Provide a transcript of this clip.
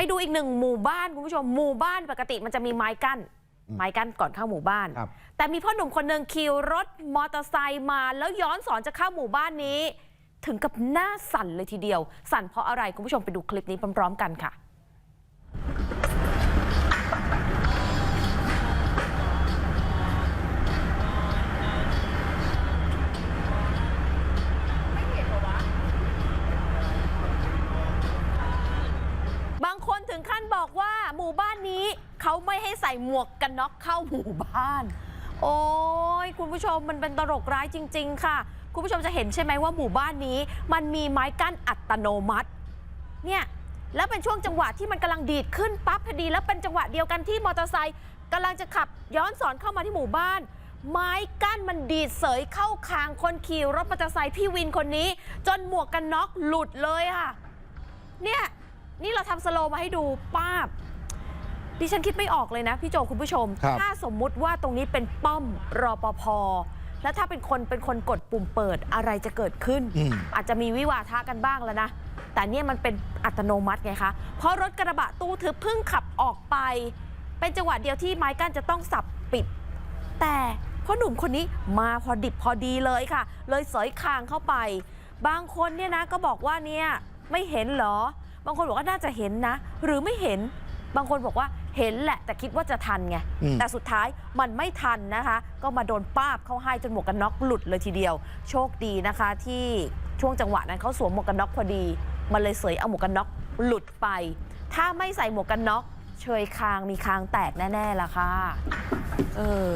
ไปดูอีกหนึ่งหมู่บ้านคุณผู้ชมหมู่บ้านปกติมันจะมีไม้กั้นอืมไม้กั้นก่อนเข้าหมู่บ้าน ครับ แต่มีพ่อหนุ่มคนหนึ่งขี่รถมอเตอร์ไซค์มา แล้วย้อนสอนจะเข้าหมู่บ้านนี้ ถึงกับหน้าสั่นเลยทีเดียว สั่นเพราะอะไรคุณผู้ชมไปดูคลิปนี้พร้อมๆกันค่ะ บางคนถึงขั้นบอกว่าหมู่บ้านนี้เขาไม่ให้ใส่หมวกกันน็อกเข้าหมู่บ้าน โอ้ยคุณผู้ชมมันเป็นตลกร้ายจริง ๆ ค่ะ คุณผู้ชมจะเห็นใช่ไหมว่าหมู่บ้านนี้ มันมีไม้กั้นอัตโนมัติ เนี่ยแล้วเป็นช่วงจังหวะที่มันกำลังดีดขึ้นปั๊บพอดี แล้วเป็นจังหวะเดียวกันที่มอเตอร์ไซค์กำลังจะขับย้อนสอนเข้ามาที่หมู่บ้าน ไม้กั้นมันดีดเสยเข้าคางคนขี่รถมอเตอร์ไซค์พี่วินคนนี้ จนหมวกกันน็อกหลุดเลยค่ะ เนี่ย นี่เราทำสโลว์มาให้ดูป้าบ ดิฉันคิดไม่ออกเลยนะ พี่โจคุณผู้ชม ครับ ถ้าสมมุติว่าตรงนี้เป็นป้อมรอปภแล้วถ้าเป็นคนเป็นคนกดปุ่มเปิดอะไรจะเกิดขึ้น อืม อาจจะมีวิวาทะกันบ้างแล้วนะ แต่เนี่ยมันเป็นอัตโนมัติไงคะ เพราะรถกระบะตู้ทึบเพิ่งขับออกไป เป็นจังหวะเดียวที่ไม้กั้นจะต้องสับปิด แต่พ่อหนุ่มคนนี้มาพอดิบพอดีเลยค่ะ เลยเสยคางเข้าไป บางคนเนี่ยนะก็บอกว่าเนี่ยไม่เห็นเหรอ บางคนบอกว่าน่าจะเห็นนะ หรือไม่เห็น บางคนบอกว่าเห็นแหละ แต่คิดว่าจะทันไง อืม แต่สุดท้ายมันไม่ทันนะคะ ก็มาโดนป้าบเข้าให้จนหมวกกันน็อกหลุดเลยทีเดียว โชคดีนะคะ ที่ช่วงจังหวะนั้นเขาสวมหมวกกันน็อกพอดี มันเลยเสยเอาหมวกกันน็อกหลุดไป ถ้าไม่ใส่หมวกกันน็อกเชยคางมีคางแตกแน่ๆล่ะค่ะ เออ